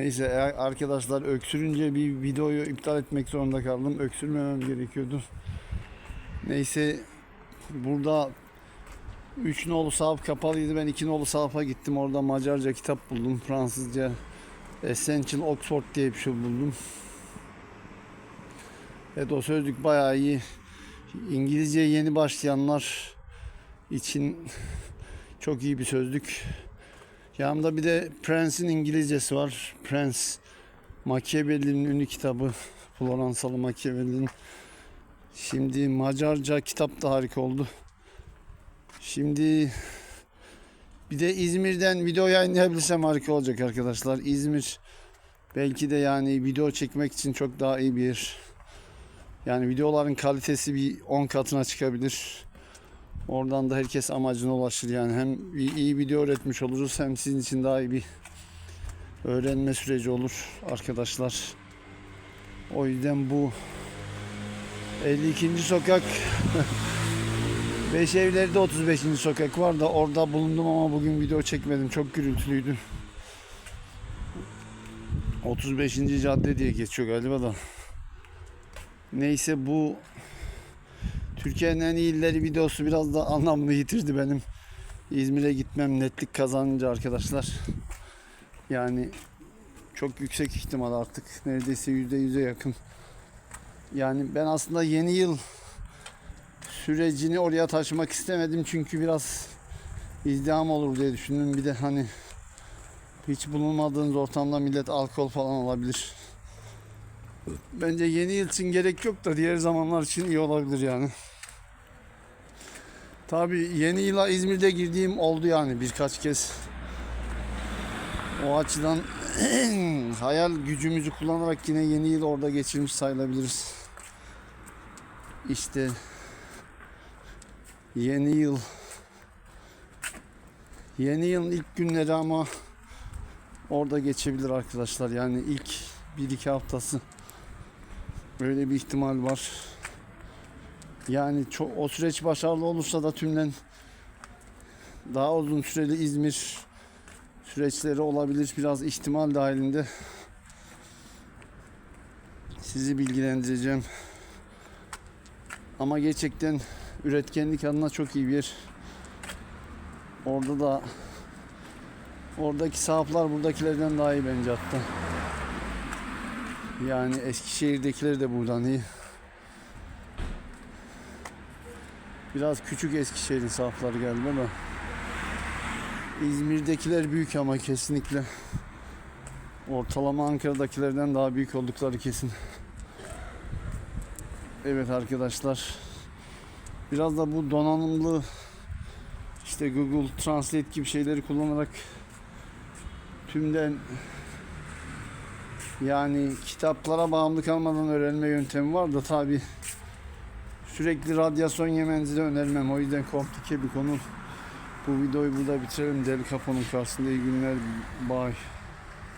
Neyse arkadaşlar öksürünce bir videoyu iptal etmek zorunda kaldım. Öksürmemem gerekiyordu. Neyse burada 3 nolu sahaf kapalıydı. Ben 2 nolu sahafa gittim. Orada Macarca kitap buldum. Fransızca Essential Oxford diye bir şey buldum. Evet o sözlük bayağı iyi. İngilizceye yeni başlayanlar için çok iyi bir sözlük. Yanımda bir de Prince'in İngilizcesi var. Prince Machiavelli'nin ünlü kitabı. Floransalı Machiavelli'nin. Şimdi Macarca kitap da harika oldu. Şimdi bir de İzmir'den video yayınlayabilirsem harika olacak arkadaşlar. İzmir belki de yani video çekmek için çok daha iyi bir. Yani videoların kalitesi bir 10 katına çıkabilir. Oradan da herkes amacına ulaşır yani. Hem iyi, video üretmiş oluruz hem sizin için daha iyi bir öğrenme süreci olur arkadaşlar. O yüzden bu 52. sokak Beş evlerde 35. sokak var da orada bulundum ama bugün video çekmedim. Çok gürültülüydü. 35. cadde diye geçiyor galiba da. Neyse bu Türkiye'nin en iyi illeri videosu biraz da anlamını yitirdi benim. İzmir'e gitmem netlik kazanınca arkadaşlar. Yani çok yüksek ihtimal artık. Neredeyse %100'e yakın. Yani ben aslında yeni yıl sürecini oraya taşımak istemedim çünkü biraz izdiham olur diye düşündüm. Bir de hani hiç bulunmadığınız ortamda millet alkol falan olabilir. Bence yeni yıl için gerek yok da diğer zamanlar için iyi olabilir yani. Tabi yeni yıla İzmir'de girdiğim oldu yani birkaç kez. O açıdan hayal gücümüzü kullanarak yine yeni yıl orada geçirmiş sayılabiliriz. İşte yeni yıl yeni yılın ilk günleri ama orada geçebilir arkadaşlar. Yani ilk bir iki haftası böyle bir ihtimal var. Yani çok, o süreç başarılı olursa da tümden daha uzun süreli İzmir süreçleri olabilir. Biraz ihtimal dahilinde sizi bilgilendireceğim. Ama gerçekten üretkenlik adına çok iyi bir. Orada da oradaki sahaflar buradakilerden daha iyi bence hatta. Yani Eskişehir'dekiler de buradan iyi. Biraz küçük Eskişehir'in sahafları galiba da. İzmir'dekiler büyük ama kesinlikle. Ortalama Ankara'dakilerden daha büyük oldukları kesin. Evet arkadaşlar. Biraz da bu donanımlı işte Google Translate gibi şeyleri kullanarak tümden yani kitaplara bağımlı kalmadan öğrenme yöntemi var da tabi sürekli radyasyon yemenizi de önermem. O yüzden komplike bir konu. Bu videoyu burada bitirelim. Deli kafanın karşısında iyi günler. Bye.